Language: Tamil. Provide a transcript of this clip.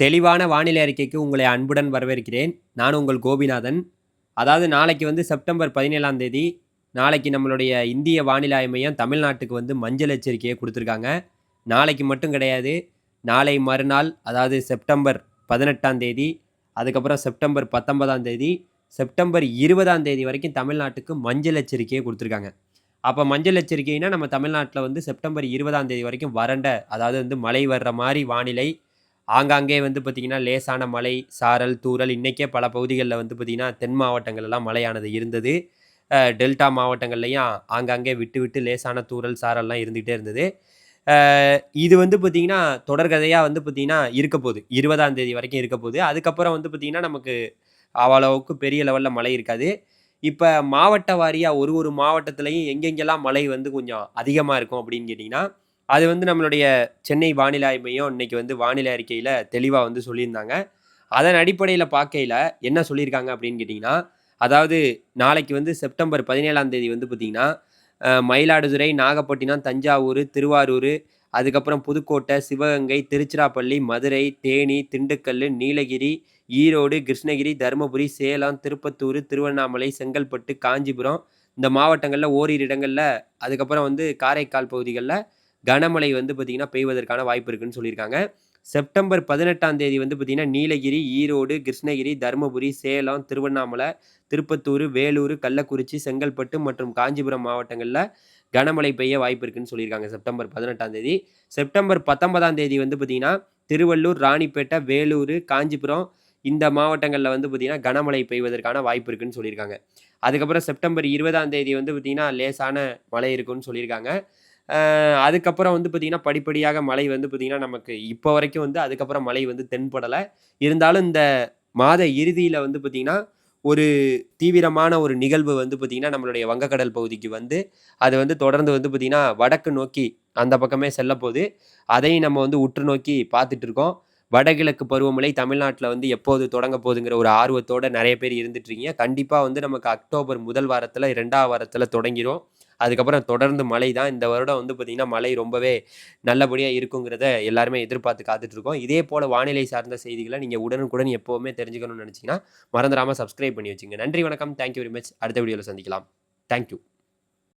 தெளிவான வானிலை அறிக்கைக்கு உங்களை அன்புடன் வரவேற்கிறேன். நான் உங்கள் கோபிநாதன். அதாவது நாளைக்கு வந்து செப்டம்பர் பதினேழாம் தேதி நாளைக்கு நம்மளுடைய இந்திய வானிலை மையம் தமிழ்நாட்டுக்கு வந்து மஞ்சள் எச்சரிக்கையை கொடுத்துருக்காங்க. நாளைக்கு மட்டும் கிடையாது. நாளை மறுநாள் அதாவது செப்டம்பர் பதினெட்டாம் தேதி அதுக்கப்புறம் செப்டம்பர் பத்தொன்பதாம் தேதி செப்டம்பர் இருபதாம் தேதி வரைக்கும் தமிழ்நாட்டுக்கு மஞ்சள் எச்சரிக்கையை கொடுத்துருக்காங்க. அப்போ மஞ்சள் எச்சரிக்கைனா நம்ம தமிழ்நாட்டில் வந்து செப்டம்பர் இருபதாம் தேதி வரைக்கும் வறண்ட அதாவது வந்து மழை வர்ற மாதிரி வானிலை ஆங்காங்கே வந்து பார்த்திங்கன்னா லேசான மழை சாரல் தூரல் இன்றைக்கே பல பகுதிகளில் வந்து பார்த்திங்கன்னா தென் மாவட்டங்கள்லாம் மழையானது இருந்தது. டெல்டா மாவட்டங்கள்லையும் ஆங்காங்கே விட்டு விட்டு லேசான தூரல் சாரல்லாம் இருந்துகிட்டே இருந்தது. இது வந்து பார்த்திங்கன்னா தொடர்கதையாக வந்து பார்த்திங்கன்னா இருக்க போகுது. இருபதாம் தேதி வரைக்கும் இருக்க போகுது. அதுக்கப்புறம் வந்து பார்த்திங்கன்னா நமக்கு அவ்வளவுக்கு பெரிய லெவலில் மழை இருக்காது. இப்போ மாவட்ட வாரியாக ஒரு ஒரு மாவட்டத்துலையும் எங்கெங்கெல்லாம் மழை வந்து கொஞ்சம் அதிகமாக இருக்கும் அப்படின்னு கேட்டிங்கன்னா அது வந்து நம்மளுடைய சென்னை வானிலை ஆய்வு மையம் இன்னைக்கு வந்து வானிலை அறிக்கையில் தெளிவாக வந்து சொல்லியிருந்தாங்க. அதன் அடிப்படையில் பார்க்கையில் என்ன சொல்லியிருக்காங்க அப்படின்னு கேட்டிங்கன்னா அதாவது நாளைக்கு வந்து செப்டம்பர் பதினேழாம் தேதி வந்து பார்த்திங்கன்னா மயிலாடுதுறை நாகப்பட்டினம் தஞ்சாவூர் திருவாரூர் அதுக்கப்புறம் புதுக்கோட்டை சிவகங்கை திருச்சிராப்பள்ளி மதுரை தேனி திண்டுக்கல் நீலகிரி ஈரோடு கிருஷ்ணகிரி தருமபுரி சேலம் திருப்பத்தூர் திருவண்ணாமலை செங்கல்பட்டு காஞ்சிபுரம் இந்த மாவட்டங்களில் ஓரிரு இடங்களில் அதுக்கப்புறம் வந்து காரைக்கால் பகுதிகளில் கனமழை வந்து பார்த்திங்கன்னா பெய்வதற்கான வாய்ப்பு இருக்குன்னு சொல்லியிருக்காங்க. செப்டம்பர் பதினெட்டாம் தேதி வந்து பார்த்திங்கன்னா நீலகிரி ஈரோடு கிருஷ்ணகிரி தருமபுரி சேலம் திருவண்ணாமலை திருப்பத்தூர் வேலூர் கள்ளக்குறிச்சி செங்கல்பட்டு மற்றும் காஞ்சிபுரம் மாவட்டங்களில் கனமழை பெய்ய வாய்ப்பு இருக்குன்னு சொல்லியிருக்காங்க செப்டம்பர் பதினெட்டாம் தேதி. செப்டம்பர் பத்தொன்பதாம் தேதி வந்து பார்த்திங்கன்னா திருவள்ளூர் ராணிப்பேட்டை வேலூர் காஞ்சிபுரம் இந்த மாவட்டங்களில் வந்து பார்த்திங்கன்னா கனமழை பெய்வதற்கான வாய்ப்பு இருக்குன்னு சொல்லியிருக்காங்க. அதுக்கப்புறம் செப்டம்பர் இருபதாம் தேதி வந்து பார்த்திங்கன்னா லேசான மழை இருக்குன்னு சொல்லியிருக்காங்க. அதுக்கப்புறம் வந்து பார்த்திங்கன்னா படிப்படியாக மழை வந்து பார்த்திங்கன்னா நமக்கு இப்போ வரைக்கும் வந்து அதுக்கப்புறம் மழை வந்து தென்படலை. இருந்தாலும் இந்த மாத இறுதியில் வந்து பார்த்திங்கன்னா ஒரு தீவிரமான ஒரு நிகழ்வு வந்து பார்த்திங்கன்னா நம்மளுடைய வங்கக்கடல் பகுதிக்கு வந்து அது வந்து தொடர்ந்து வந்து பார்த்திங்கன்னா வடக்கு நோக்கி அந்த பக்கமே செல்ல போகுது அதையும் நம்ம வந்து உற்று நோக்கி பார்த்துட்டு இருக்கோம். வடகிழக்கு பருவமழை தமிழ்நாட்டில் வந்து எப்போது தொடங்க போகுதுங்கிற ஒரு ஆர்வத்தோட நிறைய பேர் இருந்துட்டுருக்கீங்க கண்டிப்பாக வந்து நமக்கு அக்டோபர் முதல் வாரத்தில் ரெண்டாவது வாரத்தில் தொடங்கிரும். அதுக்கப்புறம் தொடர்ந்து மழை தான். இந்த வருடம் வந்து பார்த்திங்கன்னா மழை ரொம்பவே நல்லபடியாக இருக்குங்கிறத எல்லாருமே எதிர்பார்த்து காத்துட்ருக்கோம் இதே போல் வானிலை சார்ந்த செய்திகளை நீங்கள் உடனுக்குடன் எப்போவுமே தெரிஞ்சுக்கணும்னு நினச்சிங்கன்னா மறந்துடாமல் சப்ஸ்கிரைப் பண்ணி வச்சுங்க. நன்றி வணக்கம். தேங்க்யூ வெரி மச் அடுத்த வீடியோவில் சந்திக்கலாம். தேங்க்யூ